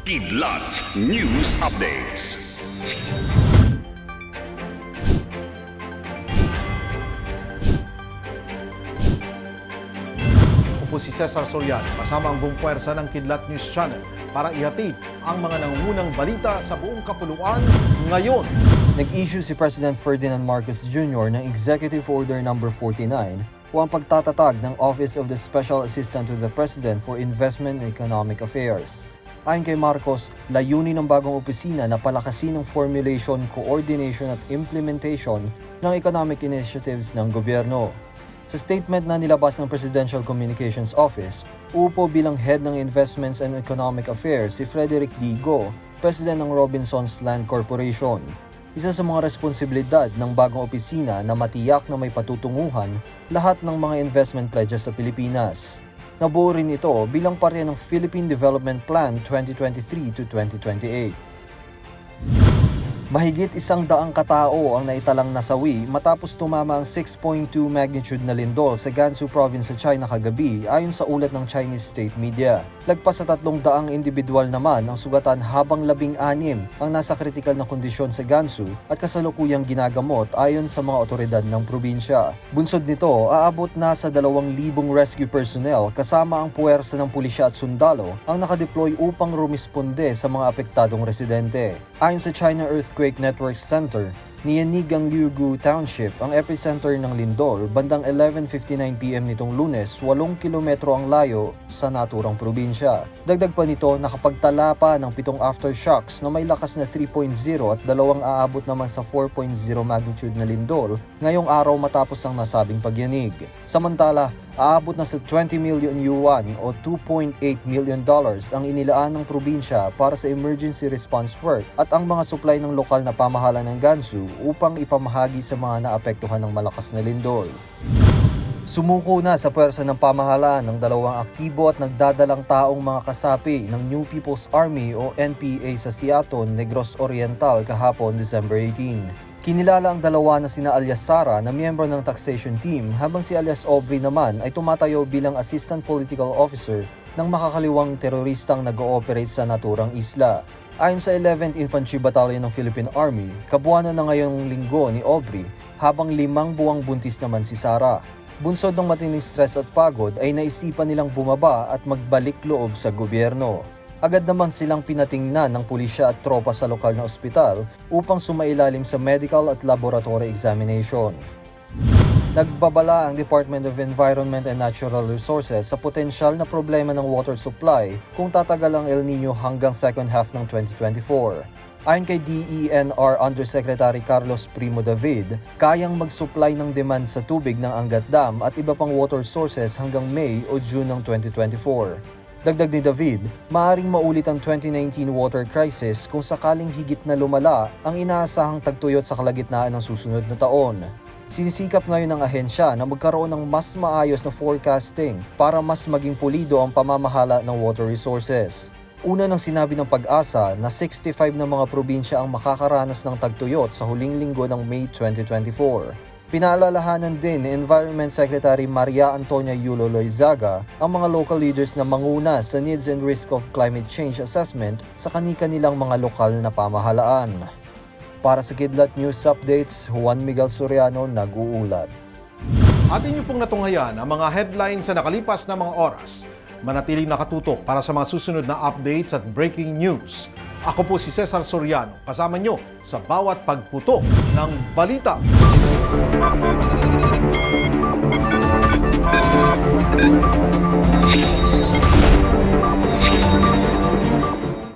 Kidlat News Updates. Ako po si Cesar Soriano kasama ang buong puwersa ng Kidlat News Channel para ihatid ang mga nangungunang balita sa buong kapuluan ngayon. Nag-issue si President Ferdinand Marcos Jr. ng Executive Order No. 49 o ang pagtatatag ng Office of the Special Assistant to the President for Investment and Economic Affairs. Ayon kay Marcos, layunin ng bagong opisina na palakasin ang formulation, coordination at implementation ng economic initiatives ng gobyerno. Sa statement na nilabas ng Presidential Communications Office, upo bilang head ng Investments and Economic Affairs si Frederick D. Go, President ng Robinsons Land Corporation. Isa sa mga responsibilidad ng bagong opisina na matiyak na may patutunguhan lahat ng mga investment pledges sa Pilipinas. Nabuo rin ito bilang parte ng Philippine Development Plan 2023 to 2028. Mahigit isang daang katao ang naitalang nasawi matapos tumama ang 6.2 magnitude na lindol sa Gansu province sa China kagabi ayon sa ulat ng Chinese state media. Lagpas sa tatlong daang individual naman ang sugatan habang labing anim ang nasa kritikal na kondisyon sa Gansu at kasalukuyang ginagamot ayon sa mga otoridad ng probinsya. Bunsod nito, aabot na sa 2,000 rescue personnel kasama ang puwersa ng pulisya at sundalo ang nakadeploy upang rumisponde sa mga apektadong residente. Ayon sa China Earthquake Network Center, niyanig ang Liugu Township ang epicenter ng lindol bandang 11.59pm nitong lunes, 8 kilometro ang layo sa naturang probinsya. Dagdag pa nito, nakapagtala pa ng pitong aftershocks na may lakas na 3.0 at dalawang aabot naman sa 4.0 magnitude na lindol ngayong araw matapos ang nasabing pagyanig. Samantala, aabot na sa 20 million yuan o 2.8 million dollars ang inilaan ng probinsya para sa emergency response work at ang mga supply ng lokal na pamahalaan ng Gansu upang ipamahagi sa mga naapektuhan ng malakas na lindol. Sumuko na sa pwersa ng pamahalaan ng dalawang aktibo at nagdadalang taong mga kasapi ng New People's Army o NPA sa Siaton, Negros Oriental kahapon December 18. Kinilala ang dalawa na sina alias Sara na miyembro ng taxation team habang si alias Aubrey naman ay tumatayo bilang assistant political officer ng makakaliwang teroristang nag-ooperate sa naturang isla. Ayon sa 11th Infantry Battalion ng Philippine Army, kabuanan na ngayong linggo ni Aubrey habang limang buwang buntis naman si Sara. Bunsod ng matinding stress at pagod ay naisipan nilang bumaba at magbalik loob sa gobyerno. Agad naman silang pinatingnan ng pulisya at tropa sa lokal na ospital upang sumailalim sa medical at laboratory examination. Nagbabala ang Department of Environment and Natural Resources sa potensyal na problema ng water supply kung tatagal ang El Nino hanggang second half ng 2024. Ayon kay DENR Undersecretary Carlos Primo David, kayang mag-supply ng demand sa tubig ng Angat Dam at iba pang water sources hanggang May o June ng 2024. Dagdag ni David, maaring maulit ang 2019 water crisis kung sakaling higit na lumala ang inaasahang tagtuyot sa kalagitnaan ng susunod na taon. Sinisikap ngayon ng ahensya na magkaroon ng mas maayos na forecasting para mas maging pulido ang pamamahala ng water resources. Una nang sinabi ng pag-asa na 65 na mga probinsya ang makakaranas ng tagtuyot sa huling linggo ng May 2024. Pinaalalahanan din ni Environment Secretary Maria Antonia Yulo Loizaga ang mga local leaders na manguna sa needs and risk of climate change assessment sa kani-kanilang mga lokal na pamahalaan. Para sa Kidlat News Updates, Juan Miguel Soriano nag-uulat. Atin niyo pong natunghayan ang mga headlines sa nakalipas na mga oras. Manatiling nakatutok para sa mga susunod na updates at breaking news. Ako po si Cesar Soriano, kasama nyo sa bawat pagputok ng balita. Thank you.